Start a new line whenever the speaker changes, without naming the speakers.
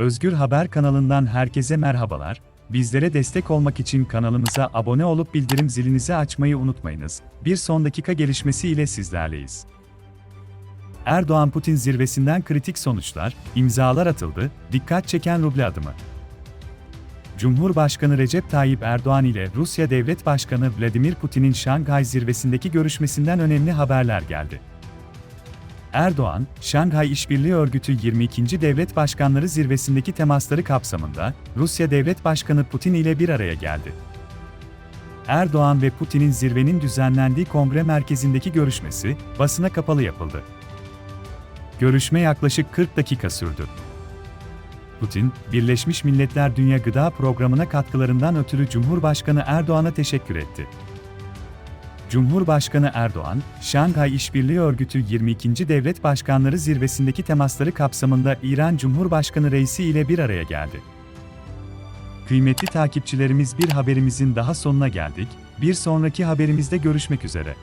Özgür Haber kanalından herkese merhabalar. Bizlere destek olmak için kanalımıza abone olup bildirim zilinizi açmayı unutmayınız. Bir son dakika gelişmesi ile sizlerleyiz. Erdoğan-Putin zirvesinden kritik sonuçlar, imzalar atıldı, dikkat çeken ruble adımı. Cumhurbaşkanı Recep Tayyip Erdoğan ile Rusya Devlet Başkanı Vladimir Putin'in Şanghay zirvesindeki görüşmesinden önemli haberler geldi. Erdoğan, Şanghay İşbirliği Örgütü 22. Devlet Başkanları Zirvesindeki temasları kapsamında Rusya Devlet Başkanı Putin ile bir araya geldi. Erdoğan ve Putin'in zirvenin düzenlendiği kongre merkezindeki görüşmesi basına kapalı yapıldı. Görüşme yaklaşık 40 dakika sürdü. Putin, Birleşmiş Milletler Dünya Gıda Programı'na katkılarından ötürü Cumhurbaşkanı Erdoğan'a teşekkür etti. Cumhurbaşkanı Erdoğan, Şanghay İşbirliği Örgütü 22. Devlet Başkanları Zirvesindeki temasları kapsamında İran Cumhurbaşkanı Reisi ile bir araya geldi. Kıymetli takipçilerimiz bir haberimizin daha sonuna geldik. Bir sonraki haberimizde görüşmek üzere.